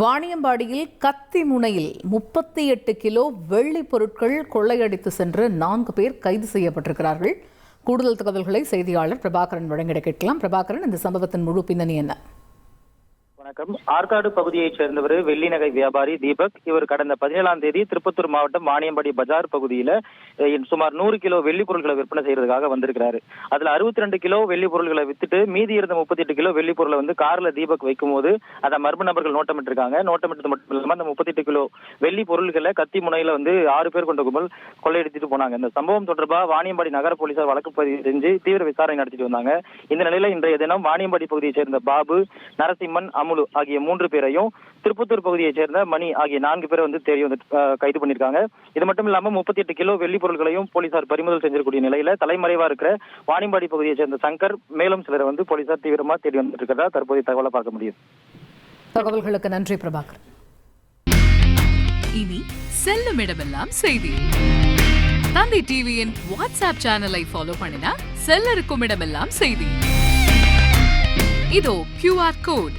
வாணியம்பாடியில் கத்தி முனையில் முப்பத்தி எட்டு கிலோ வெள்ளி பொருட்கள் கொள்ளையடித்து சென்று நான்கு பேர் கைது செய்யப்பட்டிருக்கிறார்கள். கூடுதல் தகவல்களை செய்தியாளர் பிரபாகரன் வழங்கிட கேட்கலாம். பிரபாகரன் இந்த சம்பவத்தின் முழு பின்னணி என்ன? வணக்கம். ஆற்காடு பகுதியைச் சேர்ந்தவர் வெள்ளி நகை வியாபாரி தீபக். இவர் கடந்த பதினேழாம் தேதி திருப்பத்தூர் மாவட்டம் வாணியம்பாடி பஜார் பகுதியில சுமார் நூறு கிலோ வெள்ளி பொருட்களை விற்பனை செய்யறதுக்காக வந்திருக்கிறாரு. அதுல அறுபத்தி ரெண்டு கிலோ வெள்ளி பொருட்களை வித்துட்டு மீதி இருந்த முப்பத்தி எட்டு கிலோ வெள்ளி பொருளை வந்து கார்ல தீபக் வைக்கும் போது அதை மர்ம நபர்கள் நோட்டமிட்டிருக்காங்க. நோட்டமிட்டது மட்டும் இல்லாம அந்த முப்பத்தி எட்டு கிலோ வெள்ளி பொருட்களை கத்தி முனையில வந்து ஆறு பேர் கொண்ட கும்பல் கொள்ளையடித்துட்டு போனாங்க. இந்த சம்பவம் தொடர்பா வாணியம்பாடி நகர போலீசார் வழக்கு பதிவு செஞ்சு தீவிர விசாரணை நடத்திட்டு வந்தாங்க. இந்த நிலையில இன்றைய தினம் வாணியம்பாடி பகுதியைச் சேர்ந்த பாபு நரசிம்மன் அமுலு ஆகிய மூன்று பேரையும் திருப்பத்தூர் பகுதியைச் சேர்ந்த மணி ஆகிய நான்கு பேரை வந்து தேடி வந்து கைது பண்ணிருக்காங்க இது மட்டும் இல்லாம முப்பத்தி எட்டு கிலோ வெள்ளி பொருட்களையும் போலீசார் பறிமுதல் செஞ்சிருக்கூடிய நிலையில தலைமறைவா இருக்கிற வாணியம்பாடி பகுதியைச் சேர்ந்த சங்கர் மேலும் சிலரை வந்து போலீசார் தீவிரமா தேடி வந்துட்டு இருக்கிறதா தற்போதைய தகவலை பார்க்க முடியுது. தகவல்களுக்கு நன்றி பிரபாகரன் இனி செல்லும் இடமெல்லாம் செய்தி. தந்தை டிவியின் வாட்ஸ்அப் சேனலை ஃபாலோ பண்ணினா செல்ல இருக்கும் இடமெல்லாம் செய்தி. இதோ கியூஆர் கோட்